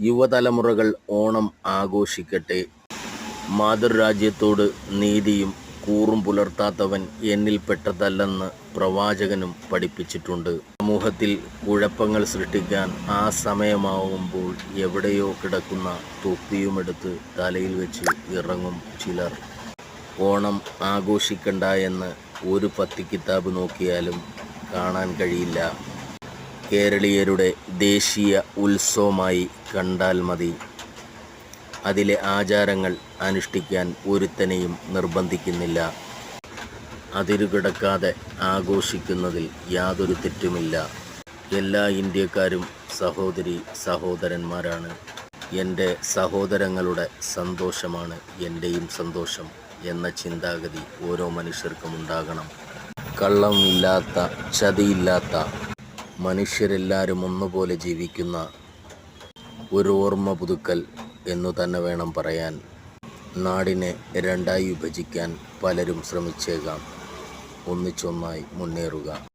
യുവതലമുറകൾ ഓണം ആഘോഷിക്കട്ടെ. മാതൃരാജ്യത്തോട് നീതിയും കൂറും പുലർത്താത്തവൻ എന്നിൽപ്പെട്ടതല്ലെന്ന് പ്രവാചകനും പഠിപ്പിച്ചിട്ടുണ്ട്. സമൂഹത്തിൽ കുഴപ്പങ്ങൾ സൃഷ്ടിക്കാൻ ആ സമയമാവുമ്പോൾ എവിടെയോ കിടക്കുന്ന തൊപ്പിയുമെടുത്ത് തലയിൽ വെച്ച് ഇറങ്ങും ചിലർ. ഓണം ആഘോഷിക്കണ്ട എന്ന് ഒരു പത്തിക്കിതാബ് നോക്കിയാലും കാണാൻ കഴിയില്ല. കേരളീയരുടെ ദേശീയ ഉത്സവമായി കണ്ടാൽ മതി. അതിലെ ആചാരങ്ങൾ അനുഷ്ഠിക്കാൻ ഒരുത്തനെയും നിർബന്ധിക്കുന്നില്ല. അതിരുകിടക്കാതെ ആഘോഷിക്കുന്നതിൽ യാതൊരു തെറ്റുമില്ല. എല്ലാ ഇന്ത്യക്കാരും സഹോദരി സഹോദരന്മാരാണ്. എന്റെ സഹോദരങ്ങളുടെ സന്തോഷമാണ് എന്റെയും സന്തോഷം എന്ന ചിന്താഗതി ഓരോ മനുഷ്യർക്കും ഉണ്ടാകണം. കള്ളമില്ലാത്ത ചതിയില്ലാത്ത മനുഷ്യരെല്ലാവരും ഒന്നുപോലെ ജീവിക്കുന്ന ഒരു ഓർമ്മ പുതുക്കൽ എന്നു തന്നെ വേണം പറയാൻ. നാടിനെ രണ്ടായി വിഭജിക്കാൻ പലരും ശ്രമിച്ചേക്കാം. ഒന്നിച്ചൊന്നായി മുന്നേറുക.